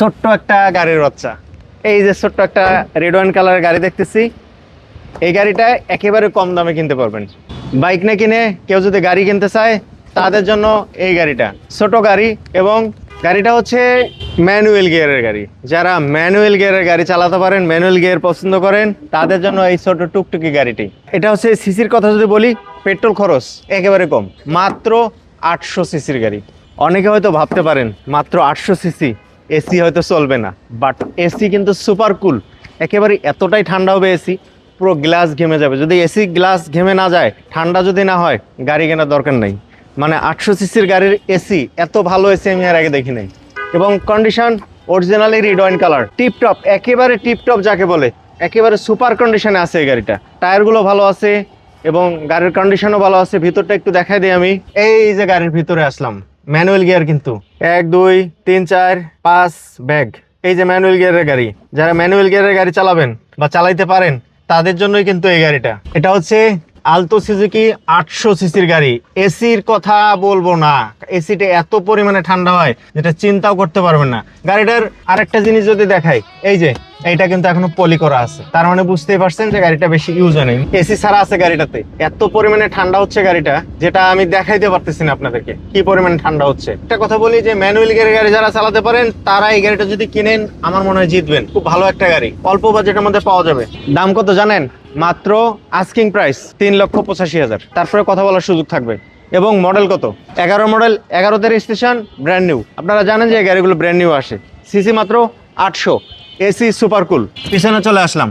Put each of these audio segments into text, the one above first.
ছোট্ট একটা গাড়ির বাচ্চা। এই যে ছোট্ট একটা রেড ওয়াইন কালারের গাড়ি দেখতেছি। এই গাড়িটা একেবারে কম দামে কিনতে পারবেন। বাইক না কিনে কেউ যদি গাড়ি কিনতে চায়, তাদের জন্য এই গাড়িটা। ছোট গাড়ি এবং গাড়িটা হচ্ছে ম্যানুয়াল গিয়ারের গাড়ি। যারা ম্যানুয়াল গিয়ারের গাড়ি চালাতে পারেন ম্যানুয়াল গিয়ার পছন্দ করেন, তাদের জন্য এই ছোট টুকটুকি গাড়িটি। এটা হচ্ছে সিসির কথা যদি বলি, পেট্রোল খরচ একেবারে কম। মাত্র আটশো সিসির গাড়ি। অনেকে হয়তো ভাবতে পারেন, মাত্র আটশো সিসি এসি হয়তো চলবে না বাট এসি কিন্তু সুপার কুল একেবারে এতটাই ঠান্ডা হবে এসি, পুরো গ্লাস ঘেমে যাবে। যদি এসি গ্লাস ঘেমে না যায়, ঠান্ডা যদি না হয়, গাড়ি কেনার দরকার নেই। মানে আটশো সিসির গাড়ির এসি, এত ভালো এসি আমি আর আগে দেখি নাই এবং condition originally red wine colour tiptop একেবারে টিপটপ যাকে বলে, একেবারে সুপার কন্ডিশনে আছে এই গাড়িটা। টায়ারগুলো ভালো আছে, এবং গাড়ির কন্ডিশনও ভালো আছে। ভিতরটা একটু দেখাই দিই আমি। এই যে গাড়ির ভিতরে আসলাম। ম্যানুয়াল গিয়ার কিন্তু। এক, দুই, তিন, চার, পাঁচ, ব্যাগ। এই যে ম্যানুয়াল গিয়ারের গাড়ি, যারা ম্যানুয়াল গিয়ারের গাড়ি চালাবেন বা চালাইতে পারেন, তাদের জন্যই কিন্তু এই গাড়িটা। এটা হচ্ছে আলতো সুজুকি আটশো সিসির গাড়ি। এসির কথা বলব না। এসিটা এত পরিমাণে ঠান্ডা হয়, যেটা চিন্তাও করতে পারবেন না। গাড়িটার আরেকটা জিনিস যদি দেখাই, এই যে এইটা কিন্তু এখনও পলি করা আছে। তার মানে বুঝতেই পারছেন যে গাড়িটা বেশি ইউজ হয় এসি ছাড়া আছে গাড়িটাতে। এত পরিমাণে ঠান্ডা হচ্ছে গাড়িটা, যেটা আমি দেখাইতে পারতেছি না আপনাদেরকে। কি পরিমাণে ঠান্ডা হচ্ছে? একটা কথা বলি যে ম্যানুয়াল গাড়ি গাড়ি যারা চালাতে পারেন, তারা এই গাড়িটা যদি কিনেন, আমার মনে হয় জিতবেন। খুব ভালো একটা গাড়ি। অল্প বাজেটের মধ্যে পাওয়া যাবে। দাম কত জানেন? মাত্র আস্কিং প্রাইস তিন লক্ষ পঁচাশি হাজার। তারপরে কথা বলার সুযোগ থাকবে। এবং মডেল কত? এগারো মডেল এগারোতে রেজিস্ট্রেশন ব্র্যান্ড নিউ আপনারা জানেন যে গাড়িগুলো ব্র্যান্ড নিউ আসে। সিসি মাত্র আটশো। AC super cool. পিছনে চলে আসলাম।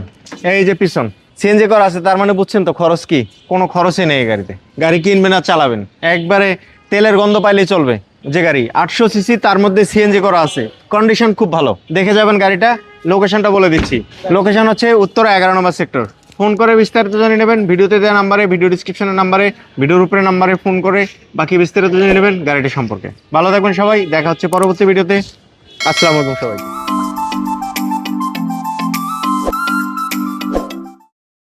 এই যে পিছন। সিএনজি করা আছে তার মানে বুঝছেন তো খরচ কি? কোনো খরচই নেই এই গাড়িতে। গাড়ি কিনবেন আর চালাবেন। একবারে তেলের গন্ধ পাইলেই চলবে যে গাড়ি। আটশো সিসি তার মধ্যে সিএনজি করা আছে। কন্ডিশন খুব ভালো। দেখে যাবেন গাড়িটা। লোকেশনটা বলে দিচ্ছি। লোকেশন হচ্ছে উত্তর এগারো নম্বর সেক্টর। ফোন করে বিস্তারিত জানিয়ে নেবেন। ভিডিওতে দেওয়া নাম্বারে ভিডিও ডিসক্রিপশনের নাম্বারে ভিডিওর উপরে নাম্বারে ফোন করে বাকি বিস্তারিত জানিয়ে নেবেন গাড়িটি সম্পর্কে। ভালো থাকবেন সবাই। দেখা হচ্ছে পরবর্তী ভিডিওতে। আসসালামু আলাইকুম সবাই